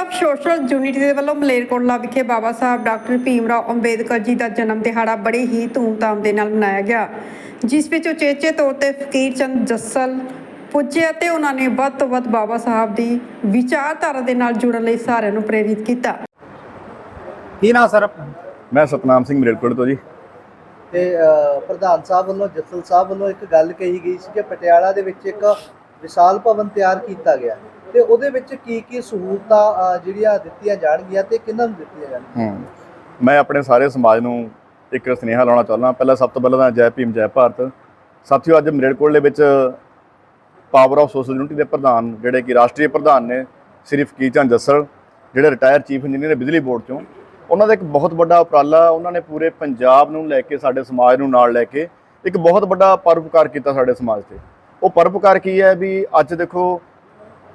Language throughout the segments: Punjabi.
ਆਫ ਸੋਸ਼ਲ ਯੂਨਿਟੀ ਦੇ ਵੱਲੋਂ ਮਲੇਰਕੋਟਲਾ ਵਿਖੇ ਬਾਬਾ ਸਾਹਿਬ ਡਾਕਟਰ ਭੀਮਰਾਓ ਅੰਬੇਦਕਰ ਜੀ ਦਾ ਜਨਮ ਦਿਹਾੜਾ ਬੜੇ ਹੀ ਧੂਮਧਾਮ ਦੇ ਨਾਲ ਮਨਾਇਆ ਗਿਆ ਜਿਸ ਵਿੱਚ ਉਚੇਚੇ ਤੌਰ ਤੇ ਫਕੀਰ ਚੰਦ ਜੱਸਲ ਪੁੱਜੇ ਅਤੇ ਉਹਨਾਂ ਨੇ ਵੱਧ ਤੋਂ ਵੱਧ ਬਾਬਾ ਸਾਹਿਬ ਦੀ ਵਿਚਾਰਧਾਰਾ ਦੇ ਨਾਲ ਜੁੜਨ ਲਈ ਸਾਰਿਆਂ ਨੂੰ ਪ੍ਰੇਰਿਤ ਕੀਤਾ। ਕੀ ਨਾ ਸਰ? ਮੈਂ ਸਤਨਾਮ ਸਿੰਘ ਮਰੇਲਕੋਟ ਤੋਂ ਜੀ। ਤੇ ਪ੍ਰਧਾਨ ਸਾਹਿਬ ਵੱਲੋਂ ਜੱਸਲ ਸਾਹਿਬ ਵੱਲੋਂ ਇੱਕ ਗੱਲ ਕਹੀ ਗਈ ਸੀ ਕਿ ਪਟਿਆਲਾ ਦੇ ਵਿੱਚ ਇੱਕ ਵਿਸ਼ਾਲ ਭਵਨ ਤਿਆਰ ਕੀਤਾ ਗਿਆ। ਤੇ ਉਹਦੇ ਵਿੱਚ ਕੀ ਕੀ ਸਹੂਲਤਾਂ ਜਿਹੜੀਆਂ ਦਿੱਤੀਆਂ ਜਾਣਗੀਆਂ ਤੇ ਕਿਹਨਾਂ ਨੂੰ ਦਿੱਤੀਆਂ ਜਾਣਗੀਆਂ? ਮੈਂ ਆਪਣੇ ਸਾਰੇ ਸਮਾਜ ਨੂੰ ਇੱਕ ਸੁਨੇਹਾ ਲਾਉਣਾ ਚਾਹੁੰਦਾ ਪਹਿਲਾਂ ਸਭ ਤੋਂ ਪਹਿਲਾਂ ਤਾਂ ਜੈ ਭੀਮ, ਜੈ ਭਾਰਤ। ਸਾਥੀਓ, ਅੱਜ ਮਰੇਲਕੋਟ ਦੇ ਵਿੱਚ ਪਾਵਰ ਆਫ ਸੋਸ਼ਲ ਯੂਨਿਟੀ ਦੇ ਪ੍ਰਧਾਨ ਜਿਹੜੇ ਕਿ ਰਾਸ਼ਟਰੀ ਪ੍ਰਧਾਨ ਨੇ, ਸ੍ਰੀ ਫਕੀਰ ਚੰਦ ਜੱਸਲ ਜਿਹੜੇ ਰਿਟਾਇਰ ਚੀਫ ਇੰਜੀਨੀਅਰ ਬਿਜਲੀ ਬੋਰਡ ਚੋਂ, ਉਹਨਾਂ ਦਾ ਇੱਕ ਬਹੁਤ ਵੱਡਾ ਉਪਰਾਲਾ ਉਹਨਾਂ ਨੇ ਪੂਰੇ ਪੰਜਾਬ ਨੂੰ ਲੈ ਕੇ, ਸਾਡੇ ਸਮਾਜ ਨੂੰ ਨਾਲ ਲੈ ਕੇ ਇੱਕ ਬਹੁਤ ਵੱਡਾ ਪਰਉਪਕਾਰ ਕੀਤਾ ਸਾਡੇ ਸਮਾਜ ਤੇ। ਉਹ ਪਰਉਪਕਾਰ ਕੀ ਹੈ ਵੀ ਅੱਜ ਦੇਖੋ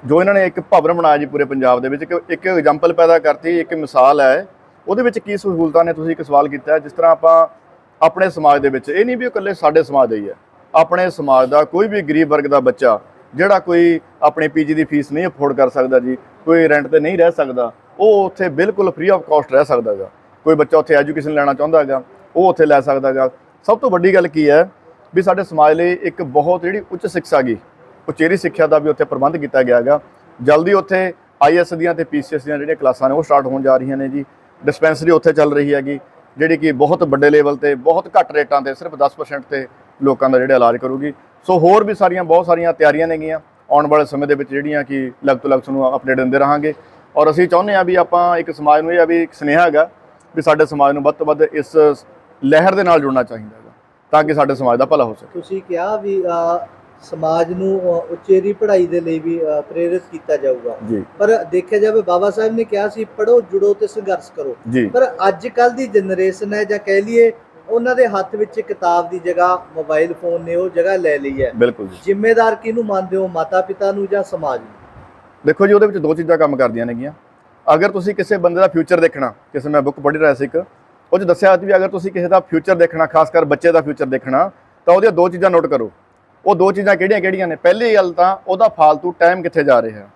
ਜੋ ਇਹਨਾਂ ਨੇ ਇੱਕ ਭਵਨ ਬਣਾਇਆ ਜੀ ਪੂਰੇ ਪੰਜਾਬ ਦੇ ਵਿੱਚ, ਇੱਕ ਇੱਕ ਐਗਜ਼ਾਮਪਲ ਪੈਦਾ ਕਰਤੀ, ਇੱਕ ਮਿਸਾਲ ਹੈ। ਉਹਦੇ ਵਿੱਚ ਕੀ ਸਹੂਲਤਾਂ ਨੇ ਤੁਸੀਂ ਇੱਕ ਸਵਾਲ ਕੀਤਾ ਜਿਸ ਤਰ੍ਹਾਂ ਆਪਾਂ ਆਪਣੇ ਸਮਾਜ ਦੇ ਵਿੱਚ, ਇਹ ਨਹੀਂ ਵੀ ਉਹ ਇਕੱਲੇ ਸਾਡੇ ਸਮਾਜ ਦਾ ਹੀ ਹੈ। ਆਪਣੇ ਸਮਾਜ ਦਾ ਕੋਈ ਵੀ ਗਰੀਬ ਵਰਗ ਦਾ ਬੱਚਾ, ਜਿਹੜਾ ਕੋਈ ਆਪਣੇ ਪੀਜੀ ਦੀ ਫੀਸ ਨਹੀਂ ਅਫੋਰਡ ਕਰ ਸਕਦਾ ਜੀ, ਕੋਈ ਰੈਂਟ ਤੇ ਨਹੀਂ ਰਹਿ ਸਕਦਾ, ਉਹ ਉੱਥੇ ਬਿਲਕੁਲ ਫ੍ਰੀ ਆਫ ਕਾਸਟ ਰਹਿ ਸਕਦਾ ਹੈਗਾ ਕੋਈ ਬੱਚਾ ਉੱਥੇ ਐਜੂਕੇਸ਼ਨ ਲੈਣਾ ਚਾਹੁੰਦਾ ਹੈਗਾ ਉਹ ਉੱਥੇ ਲੈ ਸਕਦਾ ਹੈਗਾ ਸਭ ਤੋਂ ਵੱਡੀ ਗੱਲ ਕੀ ਹੈ, ਵੀ ਸਾਡੇ ਸਮਾਜ ਲਈ ਇੱਕ ਬਹੁਤ ਜਿਹੜੀ ਉੱਚ ਸਿੱਖਿਆ ਗਈ ਉਚੇਰੀ ਸਿੱਖਿਆ ਦਾ ਵੀ ਉੱਥੇ ਪ੍ਰਬੰਧ ਕੀਤਾ ਗਿਆ ਹੈਗਾ। ਜਲਦੀ ਉੱਥੇ ਆਈਐਸ ਦੀਆਂ ਤੇ ਪੀਸੀਐਸ ਦੀਆਂ ਜਿਹੜੀਆਂ ਕਲਾਸਾਂ ਨੇ ਉਹ ਸਟਾਰਟ ਹੋਣ ਜਾ ਰਹੀਆਂ ਨੇ ਜੀ। ਡਿਸਪੈਂਸਰੀ ਉੱਥੇ ਚੱਲ ਰਹੀ ਹੈਗੀ, ਜਿਹੜੀ ਕਿ ਬਹੁਤ ਵੱਡੇ ਲੈਵਲ ਤੇ, ਬਹੁਤ ਘੱਟ ਰੇਟਾਂ ਤੇ, ਸਿਰਫ 10% ਤੇ ਲੋਕਾਂ ਦਾ ਜਿਹੜਾ ਇਲਾਜ ਕਰੂਗੀ। ਸੋ ਹੋਰ ਵੀ ਸਾਰੀਆਂ, ਬਹੁਤ ਸਾਰੀਆਂ ਤਿਆਰੀਆਂ ਨੇਗੀਆਂ ਆਉਣ ਵਾਲੇ ਸਮੇਂ ਦੇ ਵਿੱਚ ਜਿਹੜੀਆਂ ਕਿ ਲਗ ਤੋਂ ਲਗ ਤੁਹਾਨੂੰ ਅਪਡੇਟ ਦਿੰਦੇ ਰਹਾਂਗੇ। ਔਰ ਅਸੀਂ ਚਾਹੁੰਦੇ ਹਾਂ ਵੀ ਆਪਾਂ ਇੱਕ ਸਮਾਜ ਨੂੰ ਇਹ ਆ ਵੀ ਇੱਕ ਸੁਨੇਹਾ ਹੈਗਾ ਵੀ ਸਾਡੇ ਸਮਾਜ ਨੂੰ ਵੱਧ ਤੋਂ ਵੱਧ ਇਸ ਲਹਿਰ ਦੇ ਨਾਲ ਜੁੜਨਾ ਚਾਹੀਦਾ ਹੈਗਾ, ਤਾਂ ਕਿ ਸਾਡੇ ਸਮਾਜ ਦਾ ਭਲਾ ਹੋ ਸਕੇ। ਤੁਸੀਂ ਕਿਹਾ ਵੀ ਸਮਾਜ ਨੂੰ ਅ, ਉਚੇਰੀ ਪੜ੍ਹਾਈ ਦੇ ਲਈ ਵੀ ਅ, ਪ੍ਰੇਰਿਤ ਕੀਤਾ ਜਾਊਗਾ। ਜੀ। ਪਰ ਦੇਖਿਆ ਜਾਵੇ ਬਾਬਾ ਸਾਹਿਬ ਨੇ ਕਿਹਾ ਸੀ ਪੜੋ ਜੁੜੋ ਤੇ ਸੰਘਰਸ਼ ਕਰੋ। ਜੀ। ਪਰ ਅੱਜ ਕੱਲ ਦੀ ਜਨਰੇਸ਼ਨ ਹੈ ਜਾਂ ਕਹਿ ਲਈਏ ਉਹਨਾਂ ਦੇ ਹੱਥ ਵਿੱਚ ਕਿਤਾਬ ਦੀ ਜਗ੍ਹਾ ਮੋਬਾਈਲ ਫੋਨ ਨੇ ਉਹ ਜਗ੍ਹਾ ਲੈ ਲਈ ਹੈ। ਬਿਲਕੁਲ ਜੀ। ਜ਼ਿੰਮੇਦਾਰ ਕਿਹਨੂੰ ਮੰਨਦੇ ਹੋ ਮਾਤਾ ਪਿਤਾ ਨੂੰ ਜਾਂ ਸਮਾਜ ਨੂੰ? ਦੇਖੋ ਜੀ ਉਹਦੇ ਵਿੱਚ ਦੋ ਚੀਜ਼ਾਂ ਕੰਮ ਕਰਦੀਆਂ ਨੇਗੀਆਂ। ਅਗਰ ਤੁਸੀਂ ਕਿਸੇ ਬੰਦੇ ਦਾ ਫਿਊਚਰ ਦੇਖਣਾ ਕਿਸੇ ਮੈਂ ਬੁੱਕ ਪੜ੍ਹ ਰਿਹਾ ਸੀ ਇੱਕ ਉਹ 'ਚ ਦੱਸਿਆ ਸੀ ਵੀ ਅਗਰ ਤੁਸੀਂ ਕਿਸੇ ਦਾ ਫਿਊਚਰ ਦੇਖਣਾ ਖਾਸ ਕਰ ਬੱਚੇ ਦਾ ਫਿਊਚਰ ਦੇਖਣਾ ਤਾਂ ਉਹਦੀਆਂ ਦੋ ਚੀਜ਼ਾਂ ਨੋਟ ਕਰੋ। ਉਹ ਦੋ ਚੀਜ਼ਾਂ ਕਿਹੜੀਆਂ ਕਿਹੜੀਆਂ ਨੇ? ਪਹਿਲੀ ਗੱਲ ਤਾਂ ਉਹਦਾ ਫालतू ਟਾਈਮ ਕਿੱਥੇ ਜਾ ਰਿਹਾ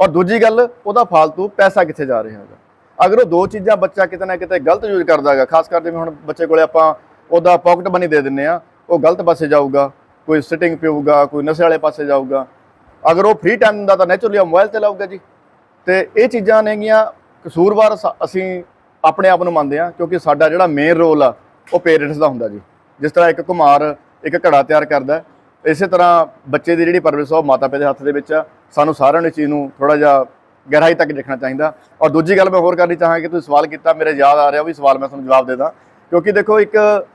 ਔਰ ਦੂਜੀ ਗੱਲ, ਉਹਦਾ ਫालतू ਪੈਸਾ ਕਿੱਥੇ ਜਾ ਰਿਹਾ ਹੈਗਾ? ਅਗਰ ਉਹ ਦੋ ਚੀਜ਼ਾਂ ਬੱਚਾ ਕਿਤੇ ਨਾ ਕਿਤੇ ਗਲਤ ਯੂਜ਼ ਕਰਦਾ ਹੈਗਾ, ਖਾਸ ਕਰਕੇ ਜਿਵੇਂ ਹੁਣ ਬੱਚੇ ਕੋਲੇ ਆਪਾਂ ਉਹਦਾ ਪਾਕਟ ਬਣੀ ਦੇ ਦਿੰਨੇ ਆ ਉਹ ਗਲਤ ਪਾਸੇ ਜਾਊਗਾ, ਕੋਈ ਸਿਟਿੰਗ ਪੀਊਗਾ, ਕੋਈ ਨਸ਼ੇ ਵਾਲੇ ਪਾਸੇ ਜਾਊਗਾ। ਅਗਰ ਉਹ ਫ੍ਰੀ ਟਾਈਮ ਹੁੰਦਾ ਤਾਂ ਨੇਚਰਲੀ ਮੋਬਾਈਲ ਲਾਊਗਾ ਜੀ। ਤੇ ਇਹ ਚੀਜ਼ਾਂ ਨੇਗੀਆਂ ਕਸੂਰਵਾਰ ਅਸੀਂ ਆਪਣੇ ਆਪ ਨੂੰ ਮੰਨਦੇ ਆ ਕਿਉਂਕਿ ਸਾਡਾ ਜਿਹੜਾ ਮੇਨ ਰੋਲ ਆ, ਉਹ ਪੇਰੈਂਟਸ ਦਾ ਹੁੰਦਾ ਜੀ। ਜਿਸ ਤਰ੍ਹਾਂ ਇੱਕ ਕੁਮਾਰ ਇੱਕ ਘੜਾ ਤਿਆਰ ਕਰਦਾ ਇਸੇ ਤਰ੍ਹਾਂ ਬੱਚੇ ਦੀ ਜਿਹੜੀ ਪਰਵਰਿਸ਼ ਆ, ਉਹ ਮਾਤਾ ਪਿਤਾ ਦੇ ਹੱਥ ਦੇ ਵਿੱਚ ਆ। ਸਾਨੂੰ ਸਾਰਿਆਂ ਨੂੰ ਇਸ ਚੀਜ਼ ਨੂੰ ਥੋੜਾ ਜਿਹਾ ਗਹਿਰਾਈ ਤੱਕ ਦੇਖਣਾ ਚਾਹੀਦਾ। ਔਰ ਦੂਜੀ ਗੱਲ ਮੈਂ ਹੋਰ ਕਰਨੀ ਚਾਹਾਂਗਾ ਕਿ ਤੁਸੀਂ ਸਵਾਲ ਕੀਤਾ, ਮੇਰੇ ਯਾਦ ਆ ਰਿਹਾ, ਉਹ ਵੀ ਸਵਾਲ ਮੈਂ ਤੁਹਾਨੂੰ ਜਵਾਬ ਦੇ ਦਾਂ। ਕਿਉਂਕਿ ਦੇਖੋ, ਇੱਕ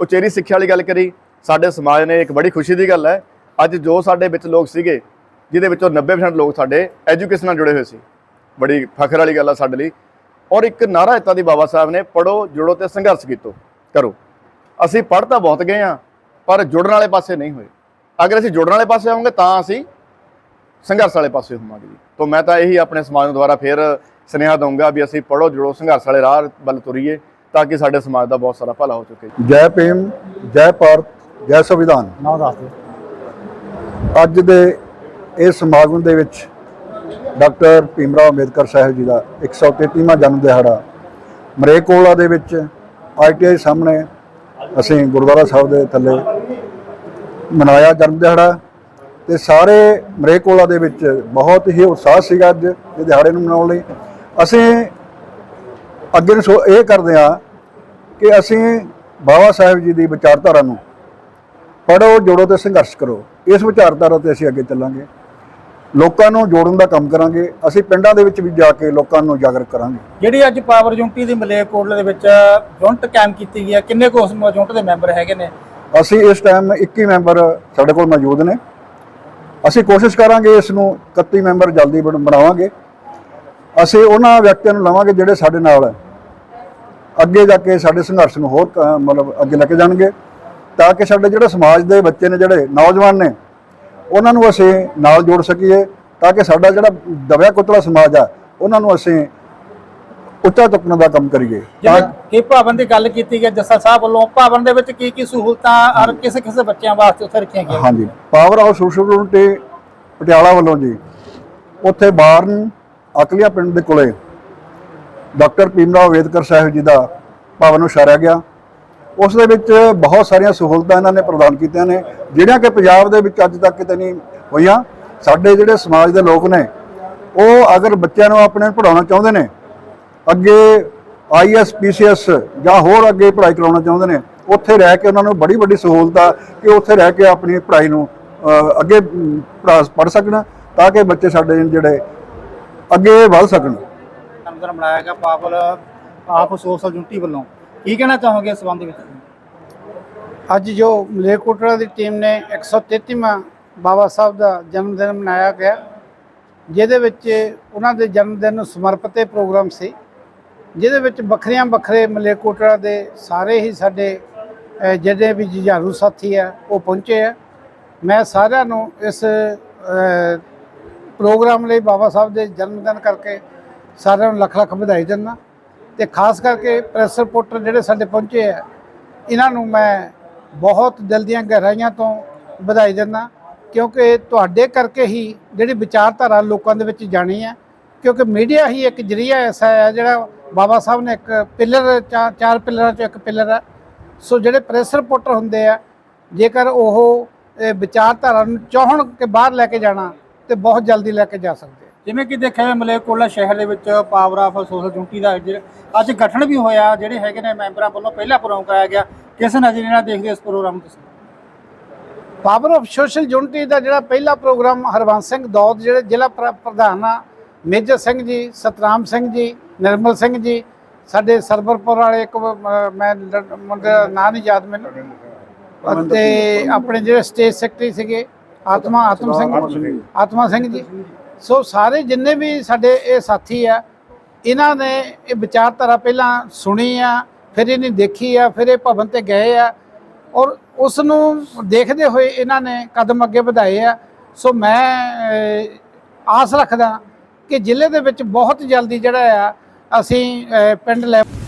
ਉਚੇਰੀ ਸਿੱਖਿਆ ਵਾਲੀ ਗੱਲ ਕਰੀ, ਸਾਡੇ ਸਮਾਜ ਨੇ ਇੱਕ ਬੜੀ ਖੁਸ਼ੀ ਦੀ ਗੱਲ ਹੈ। ਅੱਜ ਜੋ ਸਾਡੇ ਵਿੱਚ ਲੋਕ ਸੀਗੇ, ਜਿਹਦੇ ਵਿੱਚੋਂ 90% ਲੋਕ ਸਾਡੇ ਐਜੂਕੇਸ਼ਨ ਨਾਲ ਜੁੜੇ ਹੋਏ ਸੀ। ਬੜੀ ਫਖਰ ਵਾਲੀ ਗੱਲ ਆ ਸਾਡੇ ਲਈ। ਔਰ ਇੱਕ ਨਾਰਾ ਦਿੱਤਾ ਦੀ ਬਾਬਾ ਸਾਹਿਬ ਨੇ ਪੜੋ ਜੁੜੋ ਤੇ ਸੰਘਰਸ਼ ਕੀਤੋ, ਕਰੋ। ਅਸੀਂ ਪੜ੍ਹ ਤਾਂ ਬਹੁਤ ਗਏ ਆ ਪਰ ਜੁੜਨ ਵਾਲੇ ਪਾਸੇ ਨਹੀਂ ਹੋਏ। ਅਗਰ ਅਸੀਂ ਜੁੜਨ ਵਾਲੇ ਪਾਸੇ ਆਵਾਂਗੇ ਤਾਂ ਅਸੀਂ ਸੰਘਰਸ਼ ਵਾਲੇ ਪਾਸੇ ਹੋਵਾਂਗੇ ਜੀ। ਤੋਂ ਮੈਂ ਤਾਂ ਇਹੀ ਆਪਣੇ ਸਮਾਜ ਨੂੰ ਦੁਆਰਾ ਫੇਰ ਸੁਨੇਹਾ ਦਊਂਗਾ ਵੀ ਅਸੀਂ ਪੜੋ ਜੁੜੋ ਸੰਘਰਸ਼ ਵਾਲੇ ਰਾਹ ਵੱਲ ਤੁਰੀਏ ਤਾਂ ਕਿ ਸਾਡੇ ਸਮਾਜ ਦਾ ਬਹੁਤ ਸਾਰਾ ਭਲਾ ਹੋ ਚੁੱਕੇ ਜੈ। ਭੀਮ ਜੈ ਭਾਰਤ ਜੈ ਸੰਵਿਧਾਨ। ਨਾ ਦੱਸ ਦਿਓ। ਅੱਜ ਦੇ ਇਸ ਸਮਾਗਮ ਦੇ ਵਿੱਚ ਡਾਕਟਰ ਭੀਮਰਾਓ ਅੰਬੇਦਕਰ ਸਾਹਿਬ ਜੀ ਦਾ 133ਵਾਂ ਜਨਮ ਦਿਹਾੜਾ ਮਰੇਕੋਲਾ ਦੇ ਵਿੱਚ ਆਈਟੀਆਈ ਸਾਹਮਣੇ ਅਸੀਂ ਗੁਰਦੁਆਰਾ ਸਾਹਿਬ ਦੇ ਥੱਲੇ ਮਨਾਇਆ ਜਨਮ ਦਿਹਾੜਾ ਤੇ ਸਾਰੇ ਮਰੇਕੋਲਾ ਦੇ ਵਿੱਚ ਬਹੁਤ ਹੀ ਉਤਸ਼ਾਹ ਸੀਗਾ ਅੱਜ ਇਹ ਦਿਹਾੜੇ ਨੂੰ ਮਨਾਉਣ ਲਈ। ਅਸੀਂ ਅੱਗੇ ਨੂੰ ਸੋ, ਇਹ ਕਰਦੇ ਹਾਂ ਕਿ ਅਸੀਂ ਬਾਬਾ ਸਾਹਿਬ ਜੀ ਦੀ ਵਿਚਾਰਧਾਰਾ ਨੂੰ ਪੜੋ ਜੋੜੋ ਤੇ ਸੰਘਰਸ਼ ਕਰੋ। ਇਸ ਵਿਚਾਰਧਾਰਾ ਤੇ ਅਸੀਂ ਅੱਗੇ ਚੱਲਾਂਗੇ। ਲੋਕਾਂ ਨੂੰ ਜੋੜਨ ਦਾ ਕੰਮ ਕਰਾਂਗੇ। ਅਸੀਂ ਪਿੰਡਾਂ ਦੇ ਵਿੱਚ ਵੀ ਜਾ ਕੇ ਲੋਕਾਂ ਨੂੰ ਜਾਗਰੂਕ ਕਰਾਂਗੇ। ਜਿਹੜੀ ਅੱਜ ਪਾਵਰ ਯੂਨਿਟੀ ਦੀ ਮਲੇਰਕੋਟਲੇ ਦੇ ਵਿੱਚ ਯੂਨਿਟ ਕਾਇਮ ਕੀਤੀ ਗਈ ਹੈ, ਕਿੰਨੇ ਕੁ ਉਸ ਯੂਨਿਟ ਦੇ ਮੈਂਬਰ ਹੈਗੇ ਨੇ? ਅਸੀਂ ਇਸ ਟਾਈਮ 21 ਮੈਂਬਰ ਸਾਡੇ ਕੋਲ ਮੌਜੂਦ ਨੇ। ਅਸੀਂ ਕੋਸ਼ਿਸ਼ ਕਰਾਂਗੇ ਇਸ ਨੂੰ 31 ਮੈਂਬਰ ਜਲਦੀ ਬਣ- ਬਣਾਵਾਂਗੇ। ਅਸੀਂ ਉਹਨਾਂ ਵਿਅਕਤੀਆਂ ਨੂੰ ਲਵਾਂਗੇ ਜਿਹੜੇ ਸਾਡੇ ਨਾਲ ਅੱਗੇ ਜਾ ਕੇ ਸਾਡੇ ਸੰਘਰਸ਼ ਨੂੰ ਹੋਰ ਮਤਲਬ ਅੱਗੇ ਲੈ ਕੇ ਜਾਣਗੇ। ਤਾਂ ਕਿ ਸਾਡੇ ਜਿਹੜੇ ਸਮਾਜ ਦੇ ਬੱਚੇ ਨੇ, ਜਿਹੜੇ ਨੌਜਵਾਨ ਨੇ, ਉਹਨਾਂ ਨੂੰ ਅਸੀਂ ਨਾਲ ਜੋੜ ਸਕੀਏ। ਤਾਂ ਕਿ ਸਾਡਾ ਜਿਹੜਾ ਦਬਿਆ ਕੁਤਲਾ ਸਮਾਜ ਆ, ਉਹਨਾਂ ਨੂੰ ਅਸੀਂ ਉੱਚਾ ਚੁੱਕਣ ਦਾ ਕੰਮ ਕਰੀਏ। ਤਾਂ ਕਿ ਭਵਨ ਦੀ ਗੱਲ ਕੀਤੀ ਗਈ ਜੱਸਾ ਸਾਹਿਬ ਵੱਲੋਂ ਭਵਨ ਦੇ ਵਿੱਚ ਕੀ ਕੀ ਸਹੂਲਤਾਂ ਔਰ ਕਿਸੇ ਕਿਸੇ ਬੱਚਿਆਂ ਵਾਸਤੇ ਉੱਥੇ ਰੱਖੀਆਂ ਗਈਆਂ? ਹਾਂਜੀ। Power house social unity Patiala ਵੱਲੋਂ ਜੀ ਉੱਥੇ ਬਾਰਨ ਅਕਲੀਆ ਪਿੰਡ ਦੇ ਕੋਲੇ ਡਾਕਟਰ ਭੀਮਰਾਓ ਅੰਬੇਦਕਰ ਸਾਹਿਬ ਜੀ ਦਾ ਭਵਨ ਉਸਾਰਿਆ ਗਿਆ। ਉਸ ਦੇ ਵਿੱਚ ਬਹੁਤ ਸਾਰੀਆਂ ਸਹੂਲਤਾਂ ਇਹਨਾਂ ਨੇ ਪ੍ਰਦਾਨ ਕੀਤੀਆਂ ਨੇ ਜਿਹੜੀਆਂ ਕਿ ਪੰਜਾਬ ਦੇ ਵਿੱਚ ਅੱਜ ਤੱਕ ਕਿਤੇ ਨਹੀਂ ਹੋਈਆਂ। ਸਾਡੇ ਜਿਹੜੇ ਸਮਾਜ ਦੇ ਲੋਕ ਨੇ ਉਹ ਅਗਰ ਬੱਚਿਆਂ ਨੂੰ ਆਪਣੇ ਪੜਾਉਣਾ ਚਾਹੁੰਦੇ ਨੇ ਅੱਗੇ ਆਈਐਸ ਪੀਸੀਐਸ ਜਾਂ ਹੋਰ ਅੱਗੇ ਪੜ੍ਹਾਈ ਕਰਾਉਣਾ ਚਾਹੁੰਦੇ ਨੇ ਉੱਥੇ ਰਹਿ ਕੇ ਉਹਨਾਂ ਨੂੰ ਬੜੀ ਵੱਡੀ ਸਹੂਲਤ ਆ ਕਿ ਉੱਥੇ ਰਹਿ ਕੇ ਆਪਣੀ ਪੜ੍ਹਾਈ ਨੂੰ ਅੱਗੇ ਪੜ੍ਹ ਸਕਣ ਤਾਂ ਕਿ ਬੱਚੇ ਸਾਡੇ ਜਿਹੜੇ ਅੱਗੇ ਵੱਧ ਸਕਣ। ਮਨਾਇਆ ਗਿਆ ਪਾਵਲ ਆਪ ਸੋਸ਼ਲ ਯੂਨਿਟੀ ਵੱਲੋਂ। ਕੀ ਕਹਿਣਾ ਚਾਹੋਗੇ ਇਸ ਸੰਬੰਧ ਵਿੱਚ? ਅੱਜ ਜੋ ਮਲੇਰਕੋਟਲਾ ਦੀ ਟੀਮ ਨੇ 133ਵਾਂ ਬਾਬਾ ਸਾਹਿਬ ਦਾ ਜਨਮ ਦਿਨ ਮਨਾਇਆ ਗਿਆ ਜਿਹਦੇ ਵਿੱਚ ਉਹਨਾਂ ਦੇ ਜਨਮ ਦਿਨ ਨੂੰ ਸਮਰਪਿਤ ਇਹ ਪ੍ਰੋਗਰਾਮ ਸੀ। ਜਿਹਦੇ ਵਿੱਚ ਵੱਖਰੀਆਂ ਵੱਖਰੇ ਮਲੇਰਕੋਟਲਾ ਦੇ ਸਾਰੇ ਹੀ ਸਾਡੇ ਜਿਹੜੇ ਵੀ ਜੁਝਾਰੂ ਸਾਥੀ ਆ, ਉਹ ਪਹੁੰਚੇ ਆ। ਮੈਂ ਸਾਰਿਆਂ ਨੂੰ ਇਸ ਪ੍ਰੋਗਰਾਮ ਲਈ ਬਾਬਾ ਸਾਹਿਬ ਦੇ ਜਨਮ ਦਿਨ ਕਰਕੇ ਸਾਰਿਆਂ ਨੂੰ ਲੱਖ ਲੱਖ ਵਧਾਈ ਦਿੰਦਾ। ਤੇ ਖਾਸ ਕਰਕੇ ਪ੍ਰੈਸ ਰਿਪੋਰਟਰ ਜਿਹੜੇ ਸਾਡੇ ਪਹੁੰਚੇ ਆ, ਇਹਨਾਂ ਨੂੰ ਮੈਂ ਬਹੁਤ ਦਿਲ ਦੀਆਂ ਗਹਿਰਾਈਆਂ ਤੋਂ ਵਧਾਈ ਦਿੰਦਾ, ਕਿਉਂਕਿ ਤੁਹਾਡੇ ਕਰਕੇ ਹੀ ਜਿਹੜੀ ਵਿਚਾਰਧਾਰਾ ਲੋਕਾਂ ਦੇ ਵਿੱਚ ਜਾਣੀ ਹੈ ਕਿਉਂਕਿ ਮੀਡੀਆ ਹੀ ਇੱਕ ਜਰੀਆ ਐਸਾ ਹੈ ਜਿਹੜਾ ਬਾਬਾ ਸਾਹਿਬ ਨੇ ਇੱਕ ਪਿਲਰ ਚਾਰ ਪਿਲਰਾਂ ਚੋਂ ਇੱਕ ਪਿਲਰ ਹੈ। ਸੋ ਜਿਹੜੇ ਪ੍ਰੈਸ ਰਿਪੋਰਟਰ ਹੁੰਦੇ ਆ ਜੇਕਰ ਉਹ ਵਿਚਾਰਧਾਰਾ ਨੂੰ ਚਾਹਣ ਕਿ ਬਾਹਰ ਲੈ ਕੇ ਜਾਣਾ ਤੇ ਬਹੁਤ ਜਲਦੀ ਲੈ ਕੇ ਜਾ ਸਕਦੇ ਜਿਵੇਂ ਕਿ ਦੇਖਿਆ ਜਾਵੇ ਮਲੇਰਕੋਟਲਾ ਸ਼ਹਿਰ ਦੇ ਵਿੱਚ ਪਾਵਰ ਆਫ ਸੋਸ਼ਲ ਯੂਨਿਟੀ ਦਾ ਅੱਜ ਗਠਨ ਵੀ ਹੋਇਆ ਜਿਹੜੇ ਹੈਗੇ ਨੇ ਮੈਂਬਰਾਂ ਵੱਲੋਂ ਪਹਿਲਾ ਪ੍ਰੋਗਰਾਮ ਕਰਾਇਆ ਗਿਆ। ਕਿਸ ਨਜ਼ਰੀਏ ਨਾਲ ਦੇਖਦੇ ਇਸ ਪ੍ਰੋਗਰਾਮ ਨੂੰ ਤੁਸੀਂ? ਪਾਵਰ ਆਫ ਸੋਸ਼ਲ ਯੂਨਿਟੀ ਦਾ ਜਿਹੜਾ ਪਹਿਲਾ ਪ੍ਰੋਗਰਾਮ ਹਰਵੰਸ ਸਿੰਘ ਦੌਦ ਜਿਹੜੇ ਜ਼ਿਲ੍ਹਾ ਪ੍ਰ- ਪ੍ਰਧਾਨ ਆ ਮੇਜਰ ਸਿੰਘ ਜੀ ਸਤਰਾਮ ਸਿੰਘ ਜੀ ਨਿਰਮਲ ਸਿੰਘ ਜੀ ਸਾਡੇ ਸਰਵਰਪੁਰ ਵਾਲੇ ਇੱਕ ਮ- ਮੁੰਡੇ ਦਾ ਨਾਂ ਨਹੀਂ ਯਾਦ ਮੈਨੂੰ। ਅਤੇ ਆਪਣੇ ਜਿਹੜੇ ਸਟੇਟ ਸੈਕਟਰੀ ਸੀਗੇ ਆਤਮਾ ਆਤਮ ਸਿੰਘ। ਆਤਮਾ ਸਿੰਘ ਜੀ। ਸੋ ਸਾਰੇ ਜਿੰਨੇ ਵੀ ਸਾਡੇ ਇਹ ਸਾਥੀ ਆ ਇਹਨਾਂ ਨੇ ਇਹ ਵਿਚਾਰਧਾਰਾ ਪਹਿਲਾਂ ਸੁਣੀ ਆ ਫਿਰ ਇਹਨੇ ਦੇਖੀ ਆ ਫਿਰ ਇਹ ਭਵਨ ਤੇ ਗਏ ਆ ਔਰ ਉਸ ਨੂੰ ਦੇਖਦੇ ਹੋਏ ਇਹਨਾਂ ਨੇ ਕਦਮ ਅੱਗੇ ਵਧਾਏ ਆ। ਸੋ ਮੈਂ ਆਸ ਰੱਖਦਾ ਕਿ ਜ਼ਿਲ੍ਹੇ ਦੇ ਵਿੱਚ ਬਹੁਤ ਜਲਦੀ ਜਿਹੜਾ ਆ ਅਸੀਂ ਪਿੰਡ ਲੈਵਲ